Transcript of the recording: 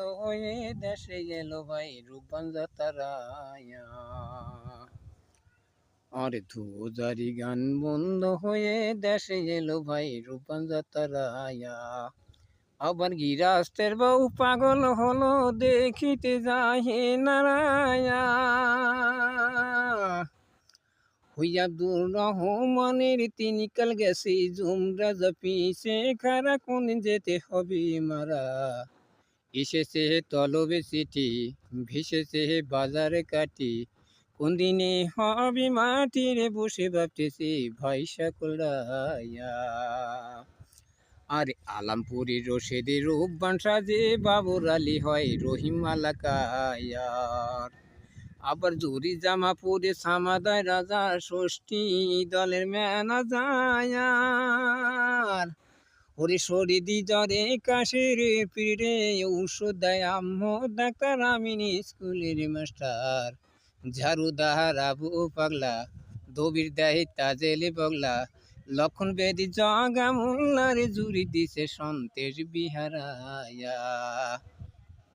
হয়ে দেশে এলো ভাই রূপবান যাতারায়া। আরে ধুজারি গান বন্ধ হয়ে দেশে এলো ভাই রূপবান যাতারায়া। আবার গিরাস্তের বউ পাগল হলো, দেখিতে যাহে নারায়া। হইয়া দূর রহমানের তিনি কাল গেছে জুমরা পিছে খারা কোন যেতে হবে মারা। এসেছে তলবে চিঠি, ভেসেছে বাজারে কাটি কোন দিনে হবে মাটিরে বসে ভাবতেছি, ভাই সকলাইয়া আর আলামপুরের রশেদের রূপবান সাজে বাবুর আলী হয় রহিম আলাকায়ার আবার জুরি জামা পরে সামাদায় রাজা, ষষ্ঠী দলের ম্যানাজার। ওরে শরীদি জ্বরে কাশির পিড়ে ঔষধ দেয় আম্মু ডাক্তার আমিন স্কুলের মাস্টার। ঝাড়ুদার আবু পাগলা দবির দেয় তাজেলে পগলা লক্ষণ বেদি জগা মোল্লারে জুড়ি দিছে সন্তেশ বিহারায়া।